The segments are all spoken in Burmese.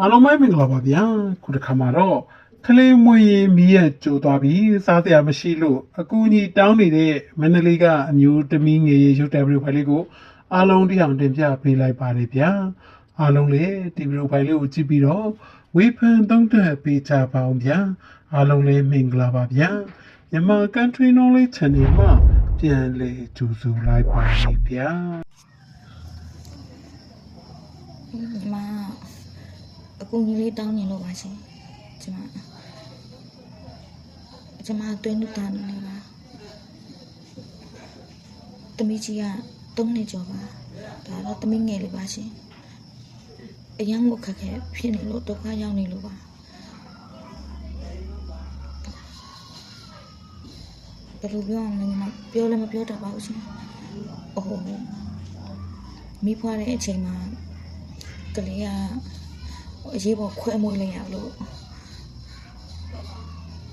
အားလုံးပဲမင်္ဂလာပါဗျာခုတစ်ခါမှာတော့ကလေးမွေရင်မီးရကြိုသွားပြီစားစရာမရှိလို့အကူအညီတောင်းနေတဲ့မန္တလေးကအမျိုးသမီးငယ်ရေရုပ်တယ်ဗီဒီယိုဖိုင်လေးကိုအားလုံးတိအောင်တင်ပြပေးလိုက်ပါတယ်ဗျာအားလုံးလည်းဒီဗီဒီယိုဖိုင်လေးကိုကြည့်ပြီးတော့ဝေဖန်သုံးသပ်ပေးကြပါအောင်ဗျာအားလုံးလည်းမင်္ဂလာပါဗျာမြန်မာ country knowledge channel မှာပြန်လည်ကြိုဆိုလိုက်ပါမယ်ဗျာညီမ အကူကြီးလေးတောင်းနေလို့ပါရှင်ကျမကျမအတွင်းလူတာနေပါတမီးကြီးကတုံးနေကြောပါဒါတော့တမီးငယ်လေးပါရှင်အရန်ကိုခက်ခဲဖြစ်နေလို့ဒုက္ခရောက်နေလို့ပါဘယ်လိုပြောအောင်လဲညီမပြောလည်းမပြောတတ်ပါဘူးရှင်အိုးမိဖွားတဲ့အချိန်မှာကလေးက အရေးပေါ်ခွဲမွေးလိုက်ရလို့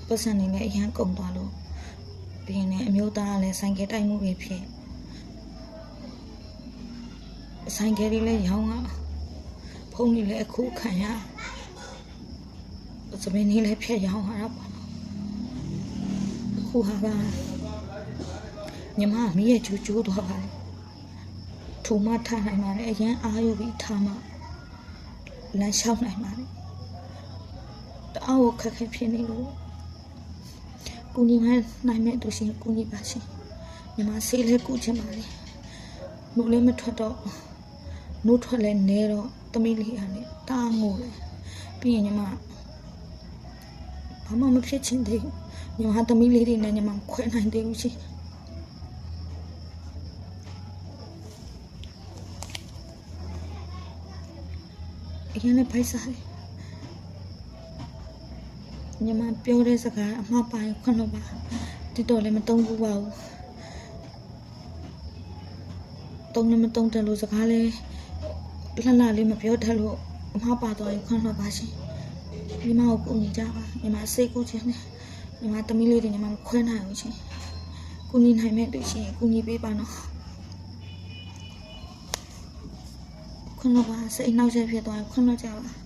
ပတ်စံနေနဲ့အရန်ကုန်သွားလို့ပြီးရင်လည်းအမျိုးသားကလည်းဆိုင်ကယ်တိုက်မှုတွေဖြစ်ဆိုင်ကယ်လေးလည်းရောင်းอ่ะဖုန်းကြီးလည်းအခုခံရသမင်းကြီးလည်းဖြတ်ရောင်းရတာပေါ့နော်အခုဟာကညီမမီးရဲ့ကျူးကျူးသွားပါလေထူမထားနိုင်ပါလေအရန်အားရပြီးထားမှ လမ်းလျှောက်နိုင်ပါလေတအားကိုခက်ခဲဖြစ်နေလို့ကုညီမနိုင်မဲ့သူရှင်ကုညီပါရှင်ညီမဆေးလေးကုချင်ပါလေနှုတ်လေးမထွက်တော့နှုတ်ထွက်လဲနဲတော့တမီးလေးရနဲ့တာငိုလေပြီးရင်ညီမဘာမှမဖြစ်ချင်သေးဘူးညီမတမီးလေးတွေနဲ့ညီမခွဲနိုင်သေးဘူးရှင် အရင်လည်းဖိုက်စားတယ်ညီမပြောတဲ့စကားအမှားပိုင်းခွန်းလို့ပါတိတော့လည်းမတုံးဘူးပါဘူးတုံးလည်းမတုံးတယ်လို့စကားလည်းလှလှလေးမပြောတတ်လို့အမှားပါတော့ရင်ခွန်းလို့ပါရှင်ညီမကိုကူညီကြပါညီမစိတ်ကူချင်းနဲ့ညီမတမီးလေးတွေညီမမခွဲနိုင်ဘူးရှင်ကူညီနိုင်မဲ့တူရှင်ကူညီပေးပါနော် ခွန်းလို့ပါစိတ်နှောက်ချက်ဖြစ်သွားရင်ခွန်းလို့ကြပါ